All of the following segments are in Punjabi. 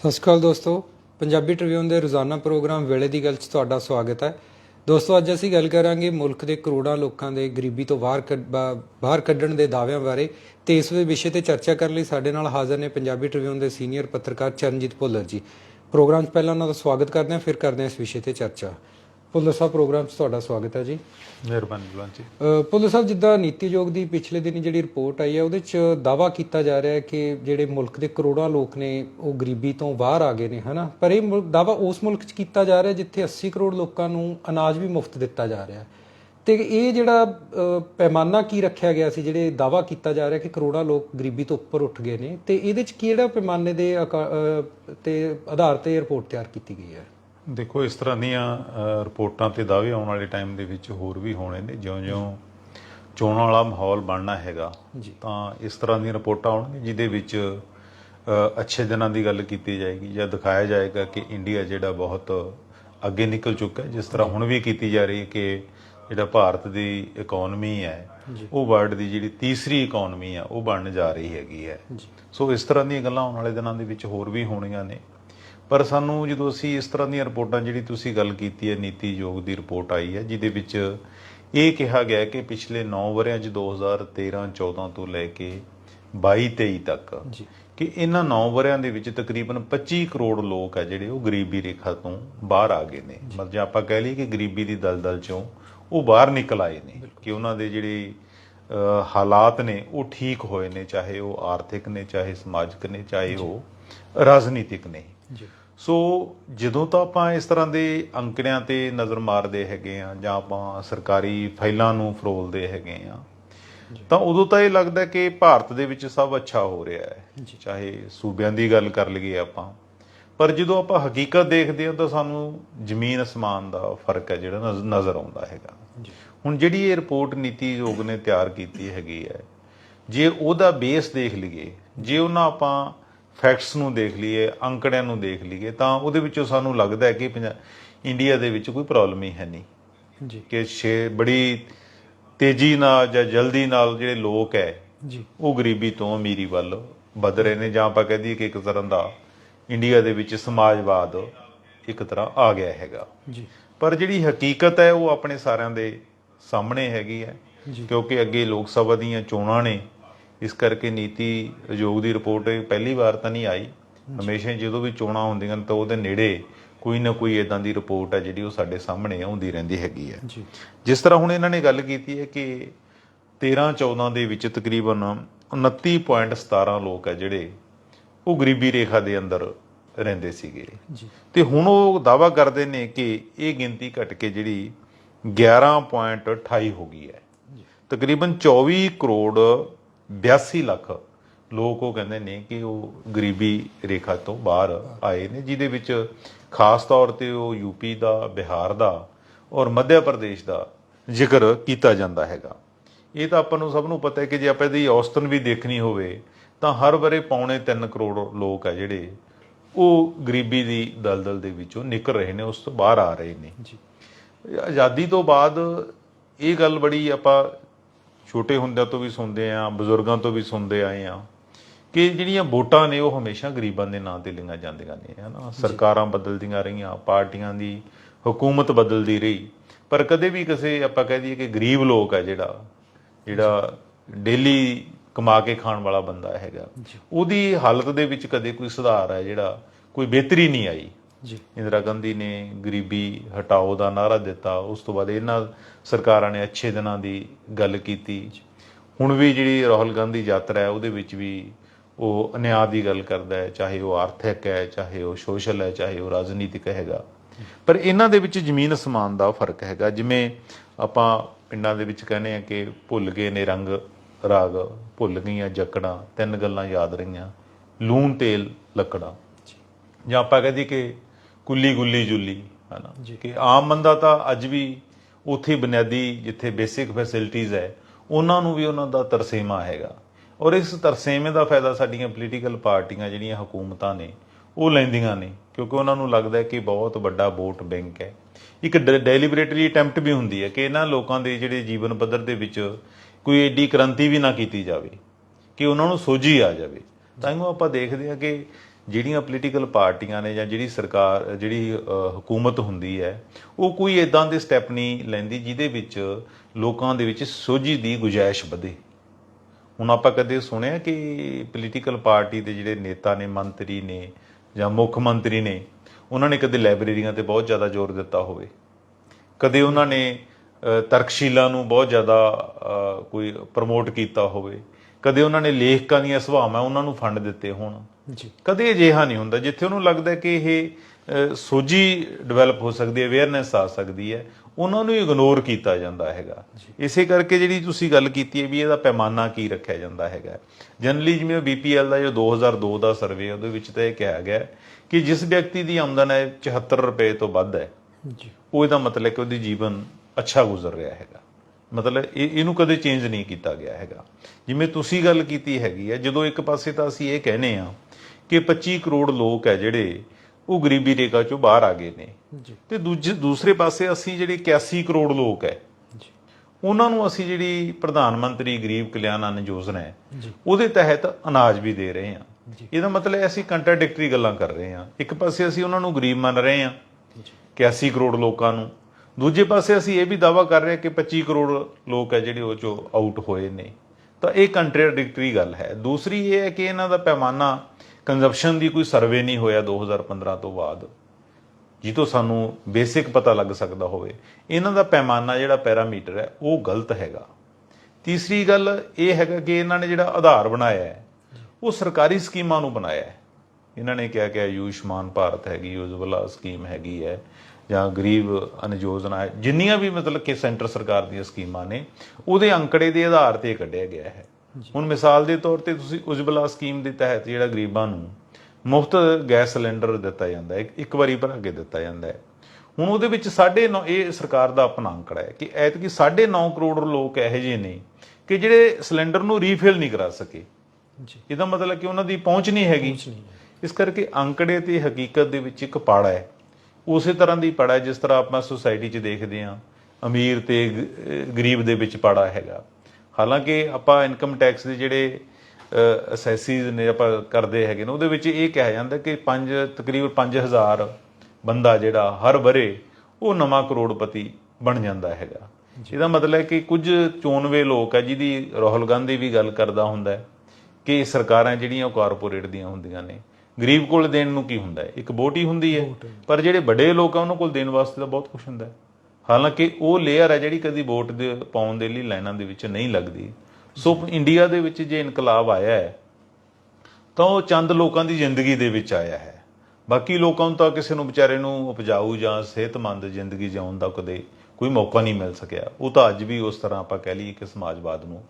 ਸਤਿ ਸ਼੍ਰੀ ਅਕਾਲ ਦੋਸਤੋ। ਪੰਜਾਬੀ ਟ੍ਰਿਬਿਊਨ ਦੇ ਰੋਜ਼ਾਨਾ ਪ੍ਰੋਗਰਾਮ ਵੇਲੇ ਦੀ ਗੱਲ 'ਚ ਤੁਹਾਡਾ ਸਵਾਗਤ ਹੈ। ਦੋਸਤੋ, ਅੱਜ ਅਸੀਂ ਗੱਲ ਕਰਾਂਗੇ ਮੁਲਕ ਦੇ ਕਰੋੜਾਂ ਲੋਕਾਂ ਦੇ ਗਰੀਬੀ ਤੋਂ ਬਾਹਰ ਕੱਢ- ਬਾਹਰ ਕੱਢਣ ਦੇ ਦਾਅਵਿਆਂ ਬਾਰੇ ਤੇ ਇਸ ਵਿਸ਼ੇ ਤੇ ਚਰਚਾ ਕਰਨ ਲਈ ਸਾਡੇ ਨਾਲ ਹਾਜ਼ਰ ਨੇ ਪੰਜਾਬੀ ਟ੍ਰਿਬਿਊਨ ਦੇ ਸੀਨੀਅਰ ਪੱਤਰਕਾਰ ਚਰਨਜੀਤ ਭੁੱਲਰ ਜੀ। ਪ੍ਰੋਗਰਾਮ 'ਚ ਪਹਿਲਾਂ ਉਹਨਾਂ ਦਾ ਸਵਾਗਤ ਕਰਦੇ ਹਾਂ, ਫਿਰ ਕਰਦੇ ਹਾਂ ਇਸ ਵਿਸ਼ੇ ਤੇ ਚਰਚਾ। ਭੁੱਲਰ ਸਾਹਿਬ ਪ੍ਰੋਗਰਾਮ 'ਚ ਤੁਹਾਡਾ ਸਵਾਗਤ ਹੈ ਜੀ। ਮਿਹਰਬਾਨੀ ਬੁਲਾਂ ਜੀ। ਅ, ਭੁੱਲਰ ਸਾਹਿਬ ਜਿੱਦਾਂ ਨੀਤੀ ਆਯੋਗ ਦੀ ਪਿਛਲੇ ਦਿਨੀ ਜਿਹੜੀ ਰਿਪੋਰਟ ਆਈ ਹੈ ਉਹਦੇ 'ਚ ਦਾਵਾ ਕੀਤਾ ਜਾ ਰਿਹਾ ਹੈ ਕਿ ਜਿਹੜੇ ਮੁਲਕ ਦੇ ਕਰੋੜਾਂ ਲੋਕ ਨੇ ਉਹ ਗਰੀਬੀ ਤੋਂ ਬਾਹਰ ਆ ਗਏ ਨੇ ਹਨਾ? ਪਰ ਇਹ ਦਾਵਾ ਉਸ ਮੁਲਕ 'ਚ ਕੀਤਾ ਜਾ ਰਿਹਾ ਜਿੱਥੇ 80 ਕਰੋੜ ਲੋਕਾਂ ਨੂੰ ਅਨਾਜ ਵੀ ਮੁਫਤ ਦਿੱਤਾ ਜਾ ਰਿਹਾ ਹੈ। ਤੇ ਇਹ ਜਿਹੜਾ ਪੈਮਾਨਾ ਕੀ ਰੱਖਿਆ ਗਿਆ ਸੀ ਜਿਹੜੇ ਦਾਵਾ ਕੀਤਾ ਜਾ ਰਿਹਾ ਕਿ ਕਰੋੜਾਂ ਲੋਕ ਗਰੀਬੀ ਤੋਂ ਉੱਪਰ ਉੱਠ ਗਏ ਨੇ ਤੇ ਇਹਦੇ 'ਚ ਕਿਹੜਾ ਪੈਮਾਨੇ ਦੇ ਤੇ ਆਧਾਰ ਤੇ ਰਿਪੋਰਟ ਤਿਆਰ ਕੀਤੀ ਗਈ ਹੈ? ਦੇਖੋ ਇਸ ਤਰ੍ਹਾਂ ਦੀਆਂ ਰਿਪੋਰਟਾਂ ਤੇ ਦਾਅਵੇ ਆਉਣ ਵਾਲੇ ਟਾਈਮ ਦੇ ਵਿੱਚ ਹੋਰ ਵੀ ਹੋਣੇ ਨੇ। ਜਿਉਂ-ਜਿਉਂ ਚੋਣਾਂ ਵਾਲਾ ਮਾਹੌਲ ਬਣਨਾ ਹੈਗਾ। ਤਾਂ ਇਸ ਤਰ੍ਹਾਂ ਦੀਆਂ ਰਿਪੋਰਟਾਂ ਆਉਣਗੀਆਂ ਜਿਹਦੇ ਵਿੱਚ ਅੱਛੇ ਦਿਨਾਂ ਦੀ ਗੱਲ ਕੀਤੀ ਜਾਏਗੀ ਜਾਂ ਦਿਖਾਇਆ ਜਾਏਗਾ ਕਿ ਇੰਡੀਆ ਜਿਹੜਾ ਬਹੁਤ ਅੱਗੇ ਨਿਕਲ ਚੁੱਕਾ ਹੈ ਜਿਸ ਤਰ੍ਹਾਂ ਹੁਣ ਵੀ ਕੀਤੀ ਜਾ ਰਹੀ ਹੈ ਕਿ ਜਿਹੜਾ ਭਾਰਤ ਦੀ ਇਕਨੋਮੀ ਹੈ ਉਹ ਵਰਲਡ ਦੀ ਜਿਹੜੀ ਤੀਸਰੀ ਇਕਨੋਮੀ ਆ ਉਹ ਬਣਨ ਜਾ ਰਹੀ ਹੈਗੀ ਹੈ। ਸੋ ਇਸ ਤਰ੍ਹਾਂ ਦੀਆਂ ਗੱਲਾਂ ਆਉਣ ਵਾਲੇ ਦਿਨਾਂ ਦੇ ਵਿੱਚ ਹੋਰ ਵੀ ਹੋਣੀਆਂ ਨੇ। ਪਰ ਸਾਨੂੰ ਜਦੋਂ ਅਸੀਂ ਇਸ ਤਰ੍ਹਾਂ ਦੀਆਂ ਰਿਪੋਰਟਾਂ ਜਿਹੜੀ ਤੁਸੀਂ ਗੱਲ ਕੀਤੀ ਹੈ ਨੀਤੀ ਯੋਗ ਦੀ ਰਿਪੋਰਟ ਆਈ ਹੈ ਜਿਹਦੇ ਵਿੱਚ ਇਹ ਕਿਹਾ ਗਿਆ ਕਿ ਪਿਛਲੇ 9 ਵਰਿਆਂ 'ਚ 2013 14 ਤੋਂ ਲੈ ਕੇ 22 23 ਤੱਕ ਕਿ ਇਹਨਾਂ 9 ਵਰਿਆਂ ਦੇ ਵਿੱਚ ਤਕਰੀਬਨ 25 ਕਰੋੜ ਲੋਕ ਆ ਜਿਹੜੇ ਉਹ ਗਰੀਬੀ ਰੇਖਾ ਤੋਂ ਬਾਹਰ ਆ ਗਏ ਨੇ। ਮਤਲਬ ਜੇ ਆਪਾਂ ਕਹਿ ਲਈਏ ਕਿ ਗਰੀਬੀ ਦੀ ਦਲਦਲ ਚੋਂ ਉਹ ਬਾਹਰ ਨਿਕਲ ਆਏ ਨੇ ਕਿ ਉਹਨਾਂ ਦੇ ਜਿਹੜੇ ਹਾਲਾਤ ਨੇ ਉਹ ਠੀਕ ਹੋਏ ਨੇ ਚਾਹੇ ਉਹ ਆਰਥਿਕ ਨੇ ਚਾਹੇ ਸਮਾਜਿਕ ਨੇ ਚਾਹੇ ਉਹ ਰਾਜਨੀਤਿਕ ਨੇ। ਜੀ। ਸੋ ਜਦੋਂ ਤਾਂ ਆਪਾਂ ਇਸ ਤਰ੍ਹਾਂ ਦੇ ਅੰਕੜਿਆਂ ਤੇ ਨਜ਼ਰ ਮਾਰਦੇ ਹੈਗੇ ਆ ਜਾਂ ਆਪਾਂ ਸਰਕਾਰੀ ਫਾਈਲਾਂ ਨੂੰ ਫਰੋਲਦੇ ਹੈਗੇ ਆ ਤਾਂ ਉਦੋਂ ਤਾਂ ਇਹ ਲੱਗਦਾ ਕਿ ਭਾਰਤ ਦੇ ਵਿੱਚ ਸਭ ਅੱਛਾ ਹੋ ਰਿਹਾ ਹੈ ਚਾਹੇ ਸੂਬਿਆਂ ਦੀ ਗੱਲ ਕਰ ਲਈਏ ਆਪਾਂ। ਪਰ ਜਦੋਂ ਆਪਾਂ ਹਕੀਕਤ ਦੇਖਦੇ ਹਾਂ ਤਾਂ ਸਾਨੂੰ ਜ਼ਮੀਨ ਅਸਮਾਨ ਦਾ ਫ਼ਰਕ ਹੈ ਜਿਹੜਾ ਨਜ਼- ਨਜ਼ਰ ਆਉਂਦਾ ਹੈਗਾ। ਹੁਣ ਜਿਹੜੀ ਇਹ ਰਿਪੋਰਟ ਨੀਤੀ ਆਯੋਗ ਨੇ ਤਿਆਰ ਕੀਤੀ ਹੈਗੀ ਹੈ ਜੇ ਉਹਦਾ ਬੇਸ ਦੇਖ ਲਈਏ ਜੇ ਉਹਨਾਂ ਆਪਾਂ ਫੈਕਟਸ ਨੂੰ ਦੇਖ ਲਈਏ ਅੰਕੜਿਆਂ ਨੂੰ ਦੇਖ ਲਈਏ ਤਾਂ ਉਹਦੇ ਵਿੱਚੋਂ ਸਾਨੂੰ ਲੱਗਦਾ ਹੈ ਕਿ ਇੰਡੀਆ ਦੇ ਵਿੱਚ ਕੋਈ ਪ੍ਰੋਬਲਮ ਹੀ ਹੈ ਨਹੀਂ ਜੀ। ਕਿ ਛੇ ਬੜੀ ਤੇਜ਼ੀ ਨਾਲ ਜਾਂ ਜਲਦੀ ਨਾਲ ਜਿਹੜੇ ਲੋਕ ਹੈ ਜੀ। ਉਹ ਗਰੀਬੀ ਤੋਂ ਅਮੀਰੀ ਵੱਲ ਵਧ ਰਹੇ ਨੇ ਜਾਂ ਆਪਾਂ ਕਹਿ ਦਈਏ ਕਿ ਇੱਕ ਤਰ੍ਹਾਂ ਦਾ ਇੰਡੀਆ ਦੇ ਵਿੱਚ ਸਮਾਜਵਾਦ ਇੱਕ ਤਰ੍ਹਾਂ ਆ ਗਿਆ ਹੈਗਾ। ਜੀ। ਪਰ ਜਿਹੜੀ ਹਕੀਕਤ ਹੈ ਉਹ ਆਪਣੇ ਸਾਰਿਆਂ ਦੇ ਸਾਹਮਣੇ ਹੈਗੀ ਹੈ। ਕਿਉਂਕਿ ਅੱਗੇ ਲੋਕ ਸਭਾ ਦੀਆਂ ਚੋਣਾਂ ਨੇ ਇਸ ਕਰਕੇ ਨੀਤੀ ਆਯੋਗ ਦੀ ਰਿਪੋਰਟ ਪਹਿਲੀ ਵਾਰ ਤਾਂ ਨਹੀਂ ਆਈ। ਹਮੇਸ਼ਾ ਜਦੋਂ ਵੀ ਚੋਣਾਂ ਹੁੰਦੀਆਂ ਤਾਂ ਉਹਦੇ ਨੇੜੇ ਕੋਈ ਨਾ ਕੋਈ ਇਦਾਂ ਦੀ ਰਿਪੋਰਟ ਹੈ ਜਿਹੜੀ ਉਹ ਸਾਡੇ ਸਾਹਮਣੇ ਆਉਂਦੀ ਰਹਿੰਦੀ ਹੈਗੀ ਹੈ। ਜਿਸ ਤਰ੍ਹਾਂ ਹੁਣ ਇਹਨਾਂ ਨੇ ਗੱਲ ਕੀਤੀ ਹੈ ਕਿ 13 14 ਦੇ ਵਿੱਚ ਤਕਰੀਬਨ 29.17 ਲੋਕ ਹੈ ਜਿਹੜੇ ਉਹ ਗਰੀਬੀ ਰੇਖਾ ਦੇ ਅੰਦਰ ਰਹਿੰਦੇ ਸੀਗੇ। ਜੀ। ਤੇ ਹੁਣ ਉਹ ਦਾਵਾ ਕਰਦੇ ਨੇ ਕਿ ਇਹ ਗਿਣਤੀ ਘਟ ਕੇ ਜਿਹੜੀ 11.28 ਹੋ ਗਈ ਹੈ। ਤਕਰੀਬਨ 24 ਕਰੋੜ 82 ਲੱਖ ਲੋਕ ਉਹ ਕਹਿੰਦੇ ਨੇ ਕਿ ਉਹ ਗਰੀਬੀ ਰੇਖਾ ਤੋਂ ਬਾਹਰ ਆਏ ਨੇ ਜਿਹਦੇ ਵਿੱਚ ਖਾਸ ਤੌਰ ਤੇ ਉਹ ਯੂਪੀ ਦਾ ਬਿਹਾਰ ਦਾ ਔਰ ਮੱਧ ਪ੍ਰਦੇਸ਼ ਦਾ ਜ਼ਿਕਰ ਕੀਤਾ ਜਾਂਦਾ ਹੈਗਾ। ਇਹ ਤਾਂ ਆਪਾਂ ਨੂੰ ਸਭ ਨੂੰ ਪਤਾ ਹੈ ਕਿ ਜੇ ਆਪਾਂ ਇਹਦੀ ਔਸਤਨ ਵੀ ਦੇਖਣੀ ਹੋਵੇ ਤਾਂ ਹਰ ਬਰੇ ਪੌਣੇ 3 ਕਰੋੜ ਲੋਕ ਆ ਜਿਹੜੇ ਉਹ ਗਰੀਬੀ ਦੀ ਦਲਦਲ ਦੇ ਵਿੱਚੋਂ ਨਿਕਲ ਰਹੇ ਨੇ ਉਸ ਤੋਂ ਬਾਹਰ ਆ ਰਹੇ ਨੇ। ਜੀ। ਆਜ਼ਾਦੀ ਤੋਂ ਬਾਅਦ ਇਹ ਗੱਲ ਬੜੀ ਆਪਾਂ ਛੋਟੇ ਹੁੰਦਿਆਂ ਤੋਂ ਵੀ ਸੁਣਦੇ ਆਂ ਬਜ਼ੁਰਗਾਂ ਤੋਂ ਵੀ ਸੁਣਦੇ ਆਏ ਆਂ। ਕਿ ਜਿਹੜੀਆਂ ਵੋਟਾਂ ਨੇ ਉਹ ਹਮੇਸ਼ਾ ਗਰੀਬਾਂ ਦੇ ਨਾਂ ਤੇ ਲਈਆਂ ਜਾਂਦੀਆਂ ਨੇ ਹਨਾ ਸਰਕਾਰਾਂ ਬਦਲਦੀਆਂ ਰਹੀਆਂ ਪਾਰਟੀਆਂ ਦੀ ਹਕੂਮਤ ਬਦਲਦੀ ਰਹੀ। ਪਰ ਕਦੇ ਵੀ ਕਿਸੇ ਆਪਾਂ ਕਹਿ ਦਈਏ ਕਿ ਗਰੀਬ ਲੋਕ ਹੈ ਜਿਹੜਾ ਜਿਹੜਾ ਡੇਲੀ ਕਮਾ ਕੇ ਖਾਣ ਵਾਲਾ ਬੰਦਾ ਹੈਗਾ। ਉਹਦੀ ਹਾਲਤ ਦੇ ਵਿੱਚ ਕਦੇ ਕੋਈ ਸੁਧਾਰ ਹੈ ਜਿਹੜਾ ਕੋਈ ਬਿਹਤਰੀ ਨਹੀਂ ਆਈ। ਜੀ। ਇੰਦਰਾ ਗਾਂਧੀ ਨੇ ਗਰੀਬੀ ਹਟਾਓ ਦਾ ਨਾਰਾ ਦਿੱਤਾ। ਉਸ ਤੋਂ ਬਾਅਦ ਇਹਨਾਂ ਸਰਕਾਰਾਂ ਨੇ ਅੱਛੇ ਦਿਨਾਂ ਦੀ ਗੱਲ ਕੀਤੀ। ਹੁਣ ਵੀ ਜਿਹੜੀ ਰਾਹੁਲ ਗਾਂਧੀ ਯਾਤਰਾ ਹੈ ਉਹਦੇ ਵਿੱਚ ਵੀ ਉਹ ਅਨਿਆਂ ਦੀ ਗੱਲ ਕਰਦਾ ਹੈ ਚਾਹੇ ਉਹ ਆਰਥਿਕ ਹੈ ਚਾਹੇ ਉਹ ਸੋਸ਼ਲ ਹੈ ਚਾਹੇ ਉਹ ਰਾਜਨੀਤਿਕ ਹੈਗਾ। ਪਰ ਇਹਨਾਂ ਦੇ ਵਿੱਚ ਜ਼ਮੀਨ ਅਸਮਾਨ ਦਾ ਫ਼ਰਕ ਹੈਗਾ। ਜਿਵੇਂ ਆਪਾਂ ਪਿੰਡਾਂ ਦੇ ਵਿੱਚ ਕਹਿੰਦੇ ਆ ਕਿ ਭੁੱਲ ਗਏ ਨੇ ਰੰਗ ਰਾਗ ਭੁੱਲ ਗਈਆਂ ਜੱਕੜਾਂ ਤਿੰਨ ਗੱਲਾਂ ਯਾਦ ਰਹੀਆਂ ਲੂਣ ਤੇਲ ਲੱਕੜਾਂ। ਜਾਂ। ਆਪਾਂ ਕਹਦੇ ਕਿ ਕੁੱਲੀ ਗੁੱਲੀ ਜੁੱਲੀ ਹਨਾ? ਕਿ ਆਮ ਬੰਦਾ ਤਾਂ ਅੱਜ ਵੀ ਉੱਥੇ ਬੁਨਿਆਦੀ ਜਿੱਥੇ ਬੇਸਿਕ ਫੈਸਿਲਿਟੀਆਂ ਹੈ ਉਹਨਾਂ ਨੂੰ ਵੀ ਉਹਨਾਂ ਦਾ ਤਰਸੇਮਾ ਹੈਗਾ। ਔਰ ਇਸ ਤਰਸੇਮੇ ਦਾ ਫਾਇਦਾ ਸਾਡੀਆਂ ਪੋਲੀਟੀਕਲ ਪਾਰਟੀਆਂ ਜਿਹੜੀਆਂ ਹਕੂਮਤਾਂ ਨੇ ਉਹ ਲੈਂਦੀਆਂ ਨੇ ਕਿਉਂਕਿ ਉਹਨਾਂ ਨੂੰ ਲੱਗਦਾ ਹੈ ਕਿ ਬਹੁਤ ਵੱਡਾ ਵੋਟ ਬੈਂਕ ਹੈ। ਇੱਕ ਡੈਲੀਬਰੇਟਰੀ ਅਟੈਂਪਟ ਵੀ ਹੁੰਦੀ ਹੈ ਕਿ ਇਹਨਾਂ ਲੋਕਾਂ ਦੇ ਜਿਹੜੇ ਜੀਵਨ ਪੱਧਰ ਦੇ ਵਿੱਚ ਕੋਈ ਏਡੀ ਕ੍ਰਾਂਤੀ ਵੀ ਨਾ ਕੀਤੀ ਜਾਵੇ ਕਿ ਉਹਨਾਂ ਨੂੰ ਸੋਝੀ ਆ ਜਾਵੇ। ਤਾਂ ਇਹਨੂੰ ਆਪਾਂ ਦੇਖਦੇ ਹਾਂ ਕਿ ਜਿਹੜੀਆਂ ਪੋਲੀਟੀਕਲ ਪਾਰਟੀਆਂ ਨੇ ਜਾਂ ਜਿਹੜੀ ਸਰਕਾਰ, ਜਿਹੜੀ ਹਕੂਮਤ ਹੁੰਦੀ ਹੈ, ਉਹ ਕੋਈ ਇਦਾਂ ਦੇ ਸਟੈਪ ਨਹੀਂ ਲੈਂਦੀ ਜਿਹਦੇ ਵਿੱਚ ਲੋਕਾਂ ਦੇ ਵਿੱਚ ਸੋਝੀ ਦੀ ਗੁੰਜਾਇਸ਼ ਵਧੇ। ਹੁਣ ਆਪਾਂ ਕਦੇ ਸੁਣਿਆ ਕਿ ਪੋਲੀਟੀਕਲ ਪਾਰਟੀ ਦੇ ਜਿਹੜੇ ਨੇਤਾ ਨੇ, ਮੰਤਰੀ ਨੇ ਜਾਂ ਮੁੱਖ ਮੰਤਰੀ ਨੇ, ਉਹਨਾਂ ਨੇ ਕਦੇ ਲਾਇਬ੍ਰੇਰੀਆਂ ਤੇ ਬਹੁਤ ਜ਼ਿਆਦਾ ਜ਼ੋਰ ਦਿੱਤਾ ਹੋਵੇ? ਕਦੇ ਉਹਨਾਂ ਨੇ ਤਰਕਸ਼ੀਲਾਂ ਨੂੰ ਬਹੁਤ ਜ਼ਿਆਦਾ ਕੋਈ ਪ੍ਰਮੋਟ ਕੀਤਾ ਹੋਵੇ? ਕਦੇ ਉਹਨਾਂ ਨੇ ਲੇਖਕਾਂ ਦੀਆਂ ਸੁਭਾਵਾਂ ਉਹਨਾਂ ਨੂੰ ਫੰਡ ਦਿੱਤੇ ਹੋਣ? ਜੀ। ਕਦੇ ਅਜਿਹਾ ਨਹੀਂ ਹੁੰਦਾ ਜਿੱਥੇ ਉਹਨੂੰ ਲੱਗਦਾ ਕਿ ਇਹ ਸੋਝੀ ਡਿਵੈਲਪ ਹੋ ਸਕਦੀ ਹੈ ਅਵੇਅਰਨੈਸ ਆ ਸਕਦੀ ਹੈ ਉਹਨਾਂ ਨੂੰ ਇਗਨੋਰ ਕੀਤਾ ਜਾਂਦਾ ਹੈਗਾ। ਇਸੇ ਕਰਕੇ ਜਿਹੜੀ ਤੁਸੀਂ ਗੱਲ ਕੀਤੀ ਹੈ ਵੀ ਇਹਦਾ ਪੈਮਾਨਾ ਕੀ ਰੱਖਿਆ ਜਾਂਦਾ ਹੈਗਾ। ਜਨਰਲੀ ਜਿਵੇਂ ਬੀਪੀਐਲ ਦਾ ਜੋ 2002 ਦਾ ਸਰਵੇ ਉਹਦੇ ਵਿੱਚ ਤਾਂ ਇਹ ਕਿਹਾ ਗਿਆ ਕਿ ਜਿਸ ਵਿਅਕਤੀ ਦੀ ਆਮਦਨ ਹੈ 74 ਰੁਪਏ ਤੋਂ ਵੱਧ ਹੈ ਜੀ। ਉਹ ਇਹਦਾ ਮਤਲਬ ਕਿ ਉਹਦੀ ਜੀਵਨ ਅੱਛਾ ਗੁਜ਼ਰ ਰਿਹਾ ਹੈਗਾ। ਮਤਲਬ ਇਹ ਇਹਨੂੰ ਕਦੇ ਚੇਂਜ ਨਹੀਂ ਕੀਤਾ ਗਿਆ ਹੈਗਾ। ਜਿਵੇਂ ਤੁਸੀਂ ਗੱਲ ਕੀਤੀ ਹੈਗੀ ਹੈ ਜਦੋਂ ਇੱਕ ਪਾਸੇ ਤਾਂ ਅਸੀਂ ਇਹ ਕਹਿੰਦੇ ਆ ਕਿ 25 ਕਰੋੜ ਲੋਕ ਹੈ ਜਿਹੜੇ ਉਹ ਗਰੀਬੀ ਰੇਖਾ ਚੋਂ ਬਾਹਰ ਆ ਗਏ ਨੇ। ਜੀ। ਤੇ ਦੂਜੇ ਦੂਸਰੇ ਪਾਸੇ ਅਸੀਂ ਜਿਹੜੇ 81 ਕਰੋੜ ਲੋਕ ਹੈ ਜੀ। ਉਹਨਾਂ ਨੂੰ ਅਸੀਂ ਜਿਹੜੀ ਪ੍ਰਧਾਨ ਮੰਤਰੀ ਗਰੀਬ ਕਲਿਆਣ ਅੰਨ ਯੋਜਨਾ ਹੈ ਉਹਦੇ ਤਹਿਤ ਅਨਾਜ ਵੀ ਦੇ ਰਹੇ ਹਾਂ। ਇਹਦਾ ਮਤਲਬ ਹੈ ਅਸੀਂ ਕੰਟਰਡਿਕਟਰੀ ਗੱਲਾਂ ਕਰ ਰਹੇ ਹਾਂ। ਇੱਕ ਪਾਸੇ ਅਸੀਂ ਉਹਨਾਂ ਨੂੰ ਗਰੀਬ ਮੰਨ ਰਹੇ ਹਾਂ ਜੀ। 81 ਕਰੋੜ ਲੋਕਾਂ ਨੂੰ। ਦੂਜੇ ਪਾਸੇ ਅਸੀਂ ਇਹ ਵੀ ਦਾਵਾ ਕਰ ਰਹੇ ਹਾਂ ਕਿ 25 ਕਰੋੜ ਲੋਕ ਹੈ ਜਿਹੜੇ ਉਹ ਚੋਂ ਆਊਟ ਹੋਏ ਨੇ। ਤਾਂ ਇਹ ਕੰਟਰਡਿਕਟਰੀ ਗੱਲ ਹੈ। ਦੂਸਰੀ ਇਹ ਹੈ ਕਿ ਇਹਨਾਂ ਦਾ ਪੈਮਾਨਾ ਕੰਜਪਸ਼ਨ ਦੀ ਕੋਈ ਸਰਵੇ ਨਹੀਂ ਹੋਇਆ 2015 ਤੋਂ ਬਾਅਦ, ਜੀ ਤੋਂ ਸਾਨੂੰ ਬੇਸਿਕ ਪਤਾ ਲੱਗ ਸਕਦਾ ਹੋਵੇ, ਇਹਨਾਂ ਦਾ ਪੈਮਾਨਾ ਜਿਹੜਾ ਪੈਰਾਮੀਟਰ ਹੈ, ਉਹ ਗਲਤ ਹੈਗਾ। ਤੀਸਰੀ ਗੱਲ ਇਹ ਹੈਗਾ ਕਿ ਇਹਨਾਂ ਨੇ ਜਿਹੜਾ ਆਧਾਰ ਬਣਾਇਆ ਹੈ, ਉਹ ਸਰਕਾਰੀ ਸਕੀਮਾਂ ਨੂੰ ਬਣਾਇਆ ਹੈ। ਇਹਨਾਂ ਨੇ ਕਿਹਾ ਕਿ ਆਯੁਸ਼ਮਾਨ ਭਾਰਤ ਹੈਗੀ, ਉਜਵਲਾ ਸਕੀਮ ਹੈਗੀ ਹੈ, ਜਾਂ ਗਰੀਬ ਅਨ ਯੋਜਨਾ ਹੈ, ਜਿੰਨੀਆਂ ਵੀ ਮਤਲਬ ਕਿ ਸੈਂਟਰ ਸਰਕਾਰ ਦੀਆਂ ਸਕੀਮਾਂ ਨੇ, ਉਹਦੇ ਅੰਕੜੇ ਦੇ ਆਧਾਰ ਤੇ ਕੱਢਿਆ ਗਿਆ ਹੈ। ਹੁਣ ਮਿਸਾਲ ਦੇ ਤੌਰ ਤੇ ਤੁਸੀਂ ਉਜਵਲਾ ਸਕੀਮ ਦੇ ਤਹਿਤ ਜਿਹੜਾ ਗਰੀਬਾਂ ਨੂੰ ਮੁਫਤ ਗੈਸ ਸਿਲੰਡਰ ਦਿੱਤਾ ਜਾਂਦਾ ਹੈ ਇੱਕ ਵਾਰੀ ਭਰਾ ਕੇ ਦਿੱਤਾ ਜਾਂਦਾ ਹੈ। ਹੁਣ ਉਹਦੇ ਵਿੱਚ 9.5 ਇਹ ਸਰਕਾਰ ਦਾ ਆਪਣਾ ਅੰਕੜਾ ਹੈ ਕਿ ਐਤਕੀ 9.5 ਕਰੋੜ ਲੋਕ ਇਹੋ ਜਿਹੇ ਨੇ ਕਿ ਜਿਹੜੇ ਸਿਲੰਡਰ ਨੂੰ ਰੀਫਿਲ ਨਹੀਂ ਕਰਾ ਸਕੇ। ਜੀ। ਇਹਦਾ ਮਤਲਬ ਕਿ ਉਹਨਾਂ ਦੀ ਪਹੁੰਚ ਨਹੀਂ ਹੈਗੀ। ਇਸ ਕਰਕੇ ਅੰਕੜੇ ਤੇ ਹਕੀਕਤ ਦੇ ਵਿੱਚ ਇੱਕ ਪਾੜਾ ਹੈ। ਉਸੇ ਤਰ੍ਹਾਂ ਦੀ ਪਾੜਾ ਜਿਸ ਤਰ੍ਹਾਂ ਆਪਾਂ ਸੁਸਾਇਟੀ 'ਚ ਦੇਖਦੇ ਹਾਂ ਅਮੀਰ ਤੇ ਗਰੀਬ ਦੇ ਵਿੱਚ ਪਾੜਾ ਹੈਗਾ। ਹਾਲਾਂਕਿ ਆਪਾਂ ਇਨਕਮ ਟੈਕਸ ਦੇ ਜਿਹੜੇ ਅਸੈਸਿਸ ਨੇ ਆਪਾਂ ਕਰਦੇ ਹੈਗੇ ਨੇ ਉਹਦੇ ਵਿੱਚ ਇਹ ਕਿਹਾ ਜਾਂਦਾ ਕਿ 5 ਤਕਰੀਬਨ 5000 ਬੰਦਾ ਜਿਹੜਾ ਹਰ ਬਰੇ ਉਹ ਨਵਾਂ ਕਰੋੜਪਤੀ ਬਣ ਜਾਂਦਾ ਹੈਗਾ। ਇਹਦਾ ਮਤਲਬ ਹੈ ਕਿ ਕੁਝ ਚੋਣਵੇਂ ਲੋਕ ਹੈ ਜਿਹਦੀ ਰਾਹੁਲ ਗਾਂਧੀ ਵੀ ਗੱਲ ਕਰਦਾ ਹੁੰਦਾ ਹੈ ਕਿ ਸਰਕਾਰਾਂ ਜਿਹੜੀਆਂ ਉਹ ਕਾਰਪੋਰੇਟ ਦੀਆਂ ਹੁੰਦੀਆਂ ਨੇ ਗਰੀਬ ਕੋਲ ਦੇਣ ਨੂੰ ਕੀ ਹੁੰਦਾ ਹੈ? ਇੱਕ ਵੋਟ ਹੀ ਹੁੰਦੀ ਹੈ। ਪਰ ਜਿਹੜੇ ਵੱਡੇ ਲੋਕ ਆ ਉਹਨਾਂ ਕੋਲ ਦੇਣ ਵਾਸਤੇ ਤਾਂ ਬਹੁਤ ਕੁਝ ਹੁੰਦਾ ਹੈ। ਹਾਲਾਂਕਿ ਉਹ ਲੇਅਰ ਹੈ ਜਿਹੜੀ ਕਦੀ ਵੋਟ ਦੇ, ਪਾਉਣ ਦੇ ਲਈ ਲਾਈਨਾਂ ਦੇ ਵਿੱਚ ਨਹੀਂ ਲੱਗਦੀ। ਸੋ ਇੰਡੀਆ ਦੇ ਵਿੱਚ ਜੇ ਇਨਕਲਾਬ ਆਇਆ ਹੈ, ਤਾਂ ਉਹ ਚੰਦ ਲੋਕਾਂ ਦੀ ਜ਼ਿੰਦਗੀ ਦੇ ਵਿੱਚ ਆਇਆ ਹੈ। ਬਾਕੀ ਲੋਕਾਂ ਨੂੰ ਤਾਂ ਕਿਸੇ ਨੂੰ ਵਿਚਾਰੇ ਨੂੰ ਉਪਜਾਊ ਜਾਂ ਸਿਹਤਮੰਦ ਜ਼ਿੰਦਗੀ ਜਿਉਣ ਦਾ ਕਦੇ ਕੋਈ ਮੌਕਾ ਨਹੀਂ ਮਿਲ ਸਕਿਆ। ਉਹ ਤਾਂ ਅੱਜ ਵੀ ਉਸ ਤਰ੍ਹਾਂ ਆਪਾਂ ਕਹਿ ਲਈਏ ਕਿ ਸਮਾਜਵਾਦ ਨੂੰ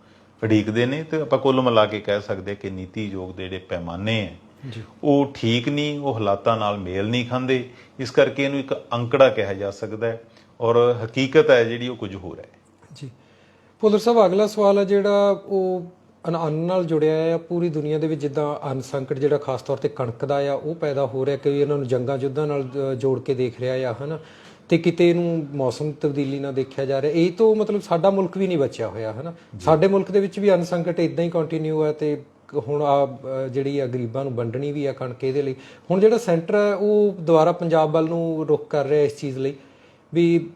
ਉਡੀਕਦੇ ਨੇ ਤੇ ਆਪਾਂ ਕੁੱਲ ਮਿਲਾ ਕੇ ਕਹਿ ਸਕਦੇ ਕਿ ਨੀਤੀ ਯੋਗ ਦੇ ਜਿਹੜੇ ਪੈਮਾਨੇ ਹੈ ਉਹ ਠੀਕ ਨਹੀਂ ਉਹ ਹਾਲਾਤਾਂ ਨਾਲ ਮੇਲ ਨਹੀਂ ਖਾਂਦੇ। ਇਸ ਕਰਕੇ ਇਹਨੂੰ ਇੱਕ ਅੰਕੜਾ ਕਿਹਾ ਜਾ ਸਕਦਾ ਹੈ ਔਰ ਹਕੀਕਤ ਹੈ ਜਿਹੜੀ ਉਹ ਕੁਝ ਹੋਰ ਹੈ। ਜੀ। ਭੁੱਲਰ ਸਾਹਿਬ ਅਗਲਾ ਸਵਾਲ ਹੈ ਜਿਹੜਾ ਉਹ ਅਨ- ਨਾਲ ਜੁੜਿਆ ਹੈ ਪੂਰੀ ਦੁਨੀਆ ਦੇ ਵਿੱਚ ਜਿੱਦਾਂ ਅੰਨ ਸੰਕਟ ਜਿਹੜਾ ਖਾਸ ਤੌਰ ਤੇ ਕਣਕ ਦਾ ਆ ਉਹ ਪੈਦਾ ਹੋ ਰਿਹਾ ਕਈ ਇਹਨਾਂ ਨੂੰ ਜੰਗਾਂ ਯੁੱਧਾਂ ਨਾਲ ਜੋੜ ਕੇ ਦੇਖ ਰਿਹਾ ਆ ਹਨਾ ਤੇ ਕਿਤੇ ਇਹਨੂੰ ਮੌਸਮ ਤਬਦੀਲੀ ਨਾਲ ਦੇਖਿਆ ਜਾ ਰਿਹਾ। ਇਹ ਤੋਂ ਮਤਲਬ ਸਾਡਾ ਮੁਲਕ ਵੀ ਨਹੀਂ ਬਚਿਆ ਹੋਇਆ ਹਨਾ। ਸਾਡੇ ਮੁਲਕ ਦੇ ਵਿੱਚ ਵੀ ਅੰਨ ਸੰਕਟ ਇਦਾਂ ਹੀ ਕੰਟੀਨਿਊ ਹੈ ਤੇ ਹੁਣ ਆ ਜਿਹੜੀ ਆ ਗਰੀਬਾਂ ਨੂੰ ਵੰਡਣੀ ਵੀ ਆ ਕਣਕ ਇਹਦੇ ਲਈ। ਹੁਣ ਜਿਹੜਾ ਸੈਂਟਰ ਹੈ ਉਹ ਦੁਬਾਰਾ ਪੰਜਾਬ ਵੱਲ ਨੂੰ ਰੁਖ ਕਰ ਰਿਹਾ ਇਸ ਚੀਜ਼ ਲਈ ਵੀ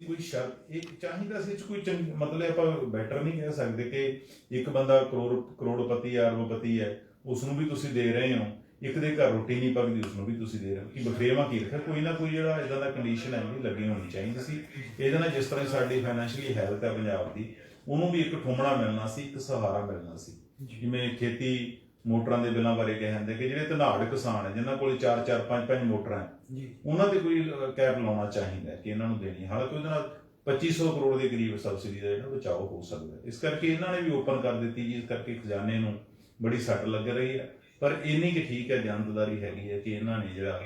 ਕੋਈ ਸ਼ਰਤ ਇਹ ਚਾਹੀਦਾ ਸੀ ਇਹ 'ਚ ਕੋਈ ਚੰਗ- ਮਤਲਬ ਆਪਾਂ ਬੈਟਰ ਨਹੀਂ ਕਹਿ ਸਕਦੇ ਕਿ ਇੱਕ ਬੰਦਾ ਕਰੋੜ ਕਰੋੜਪਤੀ ਹੈ ਅਰਬਪਤੀ ਹੈ ਉਸ ਨੂੰ ਵੀ ਤੁਸੀਂ ਦੇ ਰਹੇ ਹੋ। ਇੱਕ ਦੇ ਘਰ ਰੋਟੀ ਨਹੀਂ ਪੱਕਦੀ ਉਸ ਨੂੰ ਵੀ ਤੁਸੀਂ ਦੇ ਰਹੇ ਹੋ। ਕਿ ਬਖਰੇਵਾ ਕੀ ਰੱਖਿਆ? ਕੋਈ ਨਾ ਕੋਈ ਜਿਹੜਾ ਇਦਾਂ ਦਾ ਕੰਡੀਸ਼ਨ ਹੈ ਵੀ ਲੱਗੀ ਹੋਣੀ ਚਾਹੀਦੀ ਸੀ। ਇਹਦੇ ਨਾਲ ਜਿਸ ਤਰ੍ਹਾਂ ਸਾਡੀ ਫਾਈਨੈਂਸ਼ੀਅਲੀ ਹੈਲਥ ਹੈ ਪੰਜਾਬ ਦੀ ਉਹਨੂੰ ਵੀ ਇੱਕ ਠੁੰਮਣਾ ਮਿਲਣਾ ਸੀ ਇੱਕ ਸਹਾਰਾ ਮਿਲਣਾ ਸੀ। ਜਿਵੇਂ ਖੇਤੀ ਮੋਟਰਾਂ ਦੇ ਬਿੱਲਾਂ ਬਾਰੇ ਕਹਿ ਜਾਂਦੇ ਕਿ ਜਿਹੜੇ ਧਨਾੜ ਕਿਸਾਨ ਹੈ ਜਿਨ੍ਹਾਂ ਕੋਲ 4 4 5 5 ਮੋਟਰਾਂ ਹੈ ਜੀ। ਉਹਨਾਂ ਤੇ ਕੋਈ ਕੈਪ ਲਾਉਣਾ ਚਾਹੀਦਾ ਹੈ ਕਿ ਇਹਨਾਂ ਨੂੰ ਦੇਣੀ। ਹਾਲਾਂਕਿ ਉਹਦੇ ਨਾਲ 2500 ਕਰੋੜ ਦੇ ਕਰੀਬ ਸਬਸਿਡੀ ਦਾ ਜਿਹੜਾ ਬਚਾਓ ਹੋ ਸਕਦਾ ਇਸ ਕਰਕੇ ਇਹਨਾਂ ਨੇ ਵੀ ਓਪਨ ਕਰ ਦਿੱਤੀ ਜਿਸ ਕਰਕੇ ਖਜ਼ਾਨੇ ਨੂੰ ਬੜੀ ਸੱਟ ਲੱਗ ਰਹੀ ਹੈ। ਪਰ ਇੰਨੀ ਕਿ ਠੀਕ ਹੈ ਜਨਤਦਾਰੀ ਹੈਗੀ ਹੈ ਕਿ ਇਹਨਾਂ ਨੇ ਜਿਹੜਾ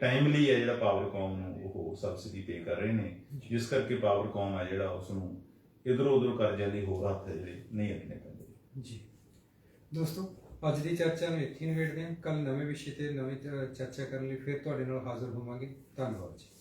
ਟਾਈਮਲੀ ਹੈ ਜਿਹੜਾ ਪਾਵਰਕੌਮ ਨੂੰ ਉਹ ਸਬਸਿਡੀ ਪੇ ਕਰ ਰਹੇ ਨੇ। ਜਿਸ ਕਰਕੇ ਪਾਵਰਕੌਮ ਹੈ ਜਿਹੜਾ ਉਸ ਨੂੰ ਇਧਰੋਂ ਉਧਰੋਂ ਕਰਜ਼ਿਆਂ ਲਈ ਹੋਰ ਹੱਥ ਜਿਹੜੇ ਨਹੀਂ ਅੱਡਣੇ ਪੈਂਦੇ ਜੀ। ਦੋਸਤੋ ਅੱਜ ਦੀ ਚਰਚਾ ਨੂੰ ਇੱਥੇ ਹੀ ਨਿਬੇੜਦੇ ਹਾਂ। ਕੱਲ ਨਵੇਂ ਵਿਸ਼ੇ ਤੇ ਨਵੀਂ ਚਰਚਾ ਕਰਨ ਲਈ ਫਿਰ ਤੁਹਾਡੇ ਨਾਲ ਹਾਜ਼ਰ ਹੋਵਾਂਗੇ। ਧੰਨਵਾਦ ਜੀ।